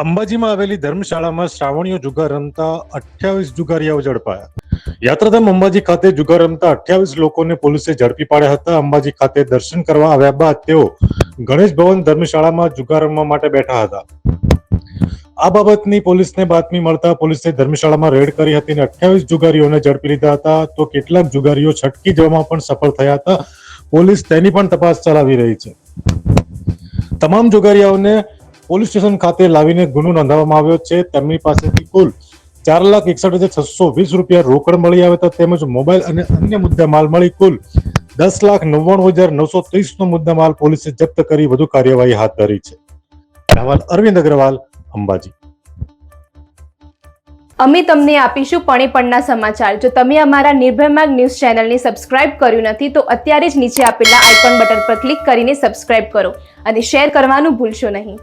અંબાજીમાં આવેલી ધર્મશાળામાં શ્રાવણીઓ જુગાર રમતા અઠ્યાવીસ જુગારીયાઓ ઝડપાયા. યાત્રાધામ અંબાજી ખાતે જુગાર રમતા અઠ્યાવીસ લોકોને પોલીસે ઝડપી પાડ્યા હતા. અંબાજી ખાતે દર્શન કરવા આવ્યા બાદ તેઓ ગણેશ ભવન ધર્મશાળામાં જુગાર રમવા માટે બેઠા હતા. આ બાબતની પોલીસને બાતમી મળતા પોલીસે ધર્મશાળામાં રેડ કરી હતી અને અઠ્યાવીસ જુગારીઓને ઝડપી લીધા હતા. તો કેટલાક જુગારીઓ છટકી જવામાં પણ સફળ થયા હતા. પોલીસ તેની પણ તપાસ ચલાવી રહી છે. તમામ જુગારીયાઓને પોલીસ સ્ટેશન ખાતે લાવીને ગુનો નોંધાવવામાં આવ્યો છે. તેમની પાસેથી કુલ ચાર લાખ એકસઠ હજાર છસો વીસ રૂપિયા રોકડ મળી આવ્યા તેમજ મોબાઈલ અને અન્ય મુદ્દા માલ મળી કુલ દસ લાખ નવ્વાણું હજાર નવસો ત્રીસ નો મુદ્દા માલ પોલીસે જપ્ત કરી વધુ કાર્યવાહી હાથ ધરી છે. અહેવાલ અરવિંદ અગ્રવાલ, અંબાજી. અમે તમને આપીશું પણે પણના સમાચાર. જો તમે અમારા નિર્ભય ન્યૂઝ ચેનલને સબસ્ક્રાઇબ કર્યું નથી, તો અત્યારે જ નીચે આપેલા આઇકોન બટન પર ક્લિક કરીને સબસ્ક્રાઇબ કરો અને શેર કરવાનું ભૂલશો નહીં.